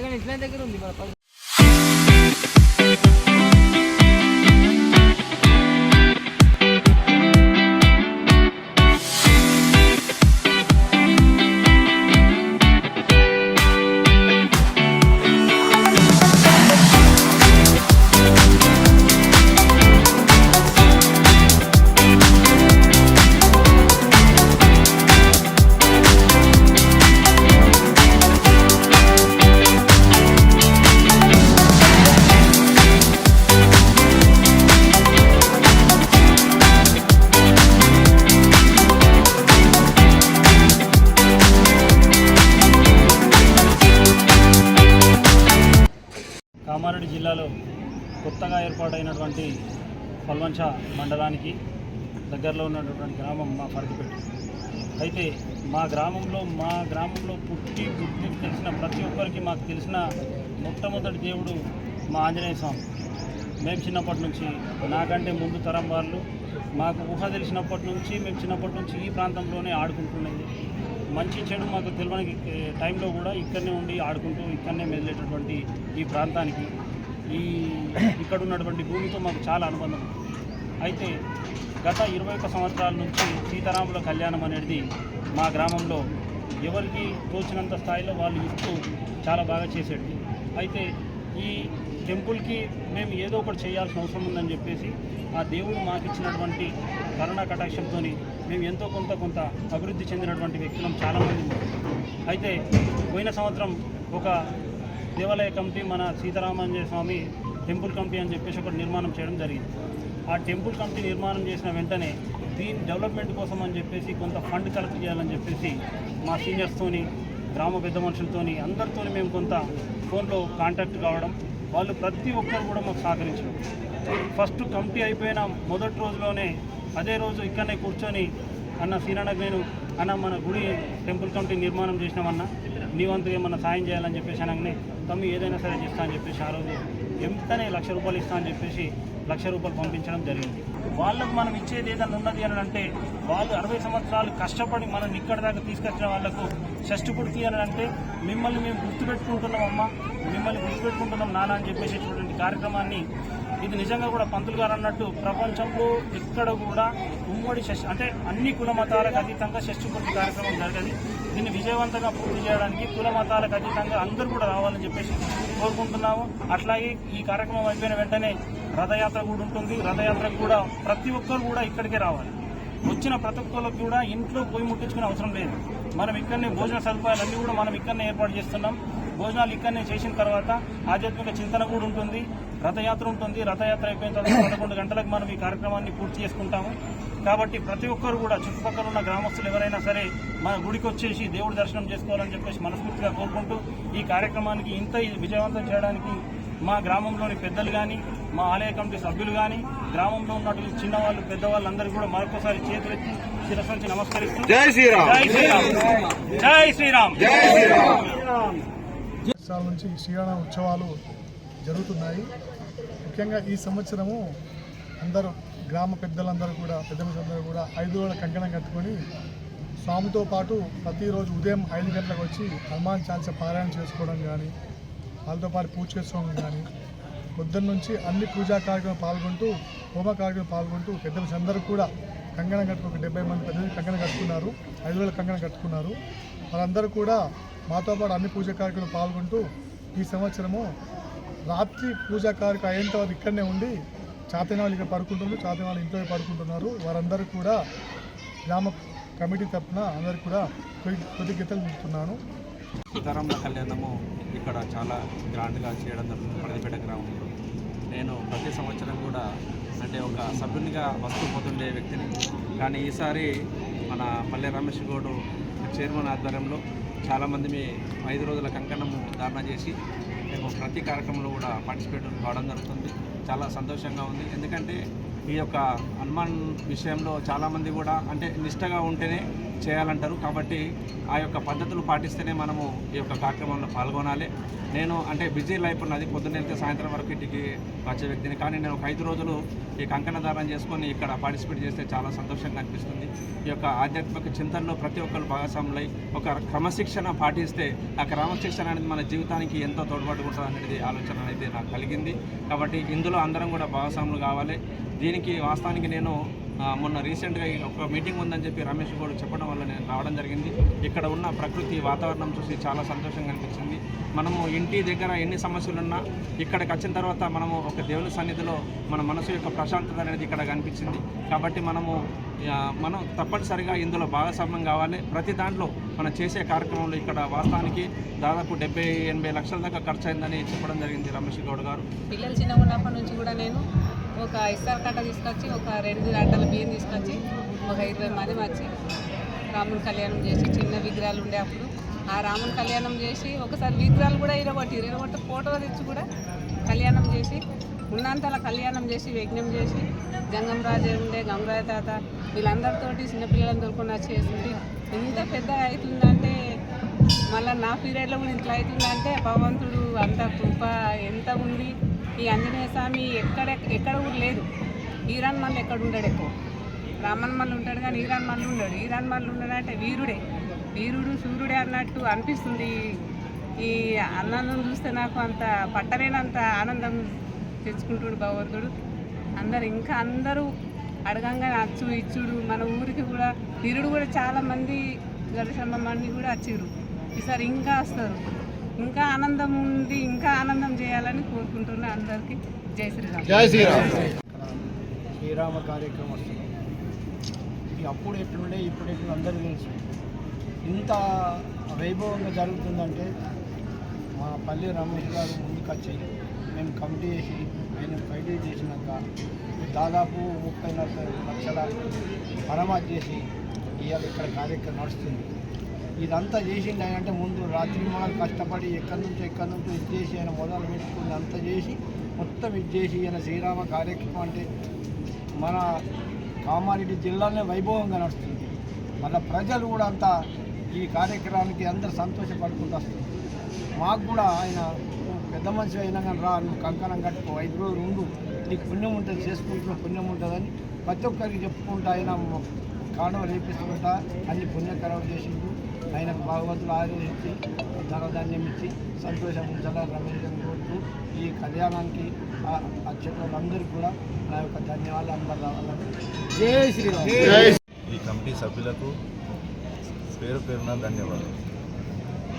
కానీ ఇట్లా దగ్గర ఉంది మన పది జిల్లాలో కొత్తగా ఏర్పాటైనటువంటి పల్వంచ మండలానికి దగ్గరలో ఉన్నటువంటి గ్రామం మా పరదిపేట అయితే మా గ్రామంలో మా గ్రామంలో పుట్టి బుద్ధి తెలిసిన ప్రతి ఒక్కరికి మాకు తెలిసిన మొట్టమొదటి దేవుడు మా ఆంజనేయ స్వామి. మేము చిన్నప్పటి నుంచి నాకంటే ముందు తరం వాళ్ళు మాకు ఊహ తెలిసినప్పటి నుంచి మేము చిన్నప్పటి నుంచి ఈ ప్రాంతంలోనే ఆడుకుంటున్నది. మంచి చెడు మాకు తెలియని టైంలో కూడా ఇక్కడనే ఉండి ఆడుకుంటూ ఇక్కడనే మెదిలేటటువంటి ఈ ప్రాంతానికి ఈ ఇక్కడ ఉన్నటువంటి భూమితో మాకు చాలా అనుబంధం. అయితే గత ఇరవై ఒక్క సంవత్సరాల నుంచి సీతారాముల కళ్యాణం అనేది మా గ్రామంలో ఎవరికి తోచినంత స్థాయిలో వాళ్ళు ఇస్తూ చాలా బాగా చేసేది అయితే ఈ టెంపుల్కి మేము ఏదో ఒకటి చేయాల్సిన అవసరం ఉందని చెప్పేసి ఆ దేవుడు మాకు ఇచ్చినటువంటి కరుణా కటాక్షంతో మేము ఎంతో కొంత కొంత అభివృద్ధి చెందినటువంటి వ్యక్తులం చాలామంది అయితే పోయిన సంవత్సరం ఒక దేవాలయ కమిటీ మన సీతారామాంజనేయ స్వామి టెంపుల్ కమిటీ అని చెప్పేసి ఒకటి నిర్మాణం చేయడం జరిగింది. ఆ టెంపుల్ కమిటీ నిర్మాణం చేసిన వెంటనే దీని డెవలప్మెంట్ కోసం అని చెప్పేసి కొంత ఫండ్ కలెక్ట్ చేయాలని చెప్పేసి మా సీనియర్స్తోని గ్రామ పెద్ద మనుషులతోని అందరితోని మేము కొంత ఫోన్లో కాంటాక్ట్ కావడం వాళ్ళు ప్రతి ఒక్కరు కూడా మాకు సహకరించడం. ఫస్ట్ కమిటీ అయిపోయిన మొదటి రోజులోనే అదే రోజు ఇక్కడనే కూర్చొని అన్న సీనానకు నేను అన్న మన గుడి టెంపుల్ కమిటీ నిర్మాణం చేసినామన్నా నీ వంతు ఏమన్నా సాయం చేయాలని చెప్పేసి అనగానే తమ్మి ఏదైనా సరే చేస్తా అని చెప్పేసి ఆ రోజు ఎంతనే లక్ష రూపాయలు ఇస్తా అని చెప్పేసి లక్ష రూపాయలు పంపించడం జరిగింది. వాళ్ళకు మనం ఇచ్చేది ఏదైనా ఉన్నది అని అంటే వాళ్ళు అరవై సంవత్సరాలు కష్టపడి మనం ఇక్కడ దాకా తీసుకొచ్చిన వాళ్ళకు షష్టి పుడికి అని అంటే మిమ్మల్ని మేము గుర్తుపెట్టుకుంటున్నామమ్మా మిమ్మల్ని గుర్తుపెట్టుకుంటున్నాం నాన్న అని చెప్పేసేటువంటి కార్యక్రమాన్ని. ఇది నిజంగా కూడా పంతులు గారు అన్నట్టు ప్రపంచంలో ఎక్కడ కూడా ఉమ్మడి షష్ అంటే అన్ని కుల మతాలకు అతీతంగా షష్టిపూర్తి కార్యక్రమం జరిగేది. దీన్ని విజయవంతంగా పూర్తి చేయడానికి కుల మతాలకు అతీతంగా అందరూ కూడా రావాలని చెప్పేసి కోరుకుంటున్నాము. అట్లాగే ఈ కార్యక్రమం అయిపోయిన వెంటనే రథయాత్ర కూడా ఉంటుంది. రథయాత్రకు కూడా ప్రతి ఒక్కరు కూడా ఇక్కడికే రావాలి. వచ్చిన ప్రతి ఒక్కరికి కూడా ఇంట్లో పోయి ముట్టించుకునే అవసరం లేదు. మనం ఇక్కడనే భోజన సదుపాయాలన్నీ కూడా మనం ఇక్కడనే ఏర్పాటు చేస్తున్నాం. భోజనాలు ఇక్కడనే చేసిన తర్వాత ఆధ్యాత్మిక చింతన కూడా ఉంటుంది రథయాత్ర ఉంటుంది. రథయాత్ర అయిపోయిన తర్వాత పదకొండు గంటలకు మనం ఈ కార్యక్రమాన్ని పూర్తి చేసుకుంటాము. కాబట్టి ప్రతి ఒక్కరు కూడా చుట్టుపక్కల ఉన్న గ్రామస్తులు ఎవరైనా సరే మన గుడికి వచ్చేసి దేవుడి దర్శనం చేసుకోవాలని చెప్పేసి మనస్ఫూర్తిగా కోరుకుంటూ ఈ కార్యక్రమానికి ఇంత విజయవంతం చేయడానికి మా గ్రామంలోని పెద్దలు కానీ మా ఆలయ కమిటీ సభ్యులు కానీ గ్రామంలో ఉన్నటువంటి చిన్నవాళ్ళు పెద్దవాళ్ళందరూ కూడా మరొకసారి చేతులెత్తి శిరస్సు నమస్కరిస్తూ జై శ్రీరామ్. జై శ్రీరామ్. జై శ్రీరామ్. జై శ్రీరామ్. సంవత్సరాల నుంచి శ్రీరామ ఉత్సవాలు జరుగుతున్నాయి. ముఖ్యంగా ఈ సంవత్సరము అందరూ గ్రామ పెద్దలందరూ కూడా పెద్ద మనుషులందరూ కూడా ఐదు రోజుల కంకణం కట్టుకొని స్వామితో పాటు ప్రతిరోజు ఉదయం ఐదు గంటలకు వచ్చి హనుమాన్ చాలీస పారాయణ చేసుకోవడం కానీ వాళ్ళతో పాటు పూజ చేసుకోవడం కానీ పొద్దున్న నుంచి అన్ని పూజా కార్యక్రమం పాల్గొంటూ హోమ కార్యక్రమం పాల్గొంటూ పెద్ద మనుషులు అందరూ కూడా కంకణం కట్టుకు ఒక డెబ్బై మంది పెద్దలు కంకణం కట్టుకున్నారు ఐదు వేల కంకణం కట్టుకున్నారు. వాళ్ళందరూ కూడా మాతో పాటు అన్ని పూజా కార్యక్రమాలు పాల్గొంటూ ఈ సంవత్సరము రాత్రి పూజా కార్యక్రమం అయ్యేంత వరకు ఇక్కడనే ఉండి చాతన వాళ్ళు ఇక్కడ పడుకుంటున్నారు చాతన వాళ్ళు ఇంట్లో పడుకుంటున్నారు. వారందరూ కూడా గ్రామ కమిటీ తరఫున అందరికీ కూడా కృతజ్ఞతలు చెప్తున్నాను. సీతారాముల కళ్యాణము ఇక్కడ చాలా గ్రాండ్గా చేయడం జరుగుతుంది. పడదిపేట గ్రామంలో. నేను ప్రతి సంవత్సరం కూడా అంటే ఒక సభ్యునిగా వస్తూ పోతుండే వ్యక్తిని. కానీ ఈసారి మన పల్లె రమేష్ గౌడ్ చైర్మన్ ఆధ్వర్యంలో చాలామంది మీ ఐదు రోజుల కంకణము ధారణ చేసి మేము ప్రతి కార్యక్రమంలో కూడా పార్టిసిపేట్ కావడం జరుగుతుంది. చాలా సంతోషంగా ఉంది. ఎందుకంటే ఈ యొక్క హనుమాన్ విషయంలో చాలామంది కూడా అంటే నిష్టగా ఉంటేనే చేయాలంటారు. కాబట్టి ఆ యొక్క పద్ధతులు పాటిస్తేనే మనము ఈ యొక్క కార్యక్రమంలో పాల్గొనాలి. నేను అంటే బిజీ లైఫ్ ఉన్నది. పొద్దున్న వెళ్తే సాయంత్రం వరకు ఇంటికి వచ్చే వ్యక్తిని. కానీ నేను ఒక ఐదు రోజులు ఈ కంకణ దానం చేసుకొని ఇక్కడ పార్టిసిపేట్ చేస్తే చాలా సంతోషంగా అనిపిస్తుంది. ఈ యొక్క ఆధ్యాత్మిక చింతనలో ప్రతి ఒక్కరు భాగస్వాములై ఒక క్రమశిక్షణ పాటిస్తే ఆ క్రమశిక్షణ అనేది మన జీవితానికి ఎంతో తోడ్పాటు అనేది ఆలోచన అయితే నాకు కలిగింది. కాబట్టి ఇందులో అందరం కూడా భాగస్వాములు కావాలి. దీనికి వాస్తవానికి నేను మొన్న రీసెంట్గా ఒక మీటింగ్ ఉందని చెప్పి రమేష్ గౌడ్ చెప్పడం వల్ల నేను రావడం జరిగింది. ఇక్కడ ఉన్న ప్రకృతి వాతావరణం చూసి చాలా సంతోషంగా అనిపించింది. మనము ఇంటి దగ్గర ఎన్ని సమస్యలున్నా ఇక్కడికి వచ్చిన తర్వాత మనము ఒక దేవుని సన్నిధిలో మన మనసు యొక్క ప్రశాంతత అనేది ఇక్కడ కనిపించింది. కాబట్టి మనము మనం తప్పనిసరిగా ఇందులో భాగస్వామ్యం కావాలి. ప్రతి దాంట్లో మనం చేసే కార్యక్రమంలో ఇక్కడ వాస్తవానికి దాదాపు డెబ్బై ఎనభై లక్షల దాకా ఖర్చు అయిందని చెప్పడం జరిగింది రమేష్ గౌడ్ గారు. పిల్లలు చిన్నగా ఉన్నప్పటి నుంచి కూడా నేను ఒక ఇస్తారు కట్ట తీసుకొచ్చి ఒక రెండు అడ్డల బియ్యం తీసుకొచ్చి ఒక ఇరవై మంది వచ్చి రాముని కళ్యాణం చేసి చిన్న విగ్రహాలు ఉండే అప్పుడు. ఆ రాముని కళ్యాణం చేసి ఒకసారి విగ్రహాలు కూడా ఇరగొట్టిరు. ఇరగొట్టి ఫోటో తెచ్చి కూడా కళ్యాణం చేసి ఉన్నంతలా కళ్యాణం చేసి యజ్ఞం చేసి జంగం రాజే ఉండే గంగరాజ తాత వీళ్ళందరితోటి చిన్నపిల్లలను తోలుకొని వచ్చి చేసింది ఇంత పెద్దగా అవుతుందంటే మళ్ళీ నా పీరియడ్లో కూడా ఇట్లా అవుతుందంటే భగవంతుడు అంత కృప ఎంత ఉంది. ఈ ఆంజనేయ స్వామి ఎక్కడ ఎక్కడ కూడా లేదు. ఈరాన్ మళ్ళీ ఎక్కడ ఉండడు ఎక్కువ. రామన్ మళ్ళీ ఉంటాడు కానీ ఈరాన్ మళ్ళీ ఉండడు. ఈరాన్ మళ్ళీ ఉండడంటే వీరుడే. వీరుడు సూర్యుడే అన్నట్టు అనిపిస్తుంది. ఈ అన్నను చూస్తే నాకు అంత పట్టలేనంత ఆనందం తెచ్చుకుంటుడు భగవంతుడు. అందరు ఇంకా అందరూ అడగంగా అచ్చు ఇచ్చుడు. మన ఊరికి కూడా వీరుడు కూడా చాలామంది గరిసమ్మ మంది కూడా వచ్చిర్రు. ఈసారి ఇంకా వస్తారు. ఇంకా ఆనందం ఉంది ఇంకా ఆనందం చేయాలని కోరుకుంటున్నా అందరికీ. జై శ్రీరామ్. ఇక్కడ శ్రీరామ. కార్యక్రమం వస్తుంది. ఇది అప్పుడు ఎట్లుండే ఇప్పుడు ఎట్లు అందరికీ తెలుసు. ఇంత వైభవంగా జరుగుతుందంటే మా పల్లి రమేష్ గారు ముందుకు వచ్చి మేము కమిటీ చేసి ఆయన ఫైట్ చేసినాక దాదాపు ముప్పై నలభై లక్షల మరమ్మతు చేసి ఇవాళ ఇక్కడ కార్యక్రమం నడుస్తుంది. ఇదంతా చేసిండు ఆయన అంటే ముందు రాత్రి మాలు కష్టపడి ఎక్కడి నుంచో ఎక్కడి నుంచో ఇది చేసి ఆయన మొదలు పెట్టుకుని అంతా చేసి మొత్తం ఇది చేసి ఆయన శ్రీరామ కార్యక్రమం అంటే మన కామారెడ్డి జిల్లానే వైభవంగా నడుస్తుంది. మళ్ళీ ప్రజలు కూడా అంతా ఈ కార్యక్రమానికి అందరు సంతోషపడుకుంటూ వస్తుంది మాకు కూడా ఆయన పెద్ద మనిషి అయినా కానీ రా నువ్వు కంకణం కట్టుకో ఐదు రోజులు ఉండు నీకు పుణ్యం ఉంటుంది చేసుకుంటున్న పుణ్యం ఉంటుందని ప్రతి ఒక్కరికి చెప్పుకుంటా ఆయన కాండవ రేపిస్తుంటా అన్ని పుణ్యకరం చేసిండు. ఆయనకు భగవంతుడు ఆదేశించి ధనధాన్యం ఇచ్చి సంతోషం ఉంచాలని రమేష్ కోరుతూ ఈ కళ్యాణానికి అక్షతులందరికీ కూడా నా యొక్క ధన్యవాదాలు అందరు రావాలని జై శ్రీరామ్. ఈ కమిటీ సభ్యులకు పేరు పేరున ధన్యవాదాలు.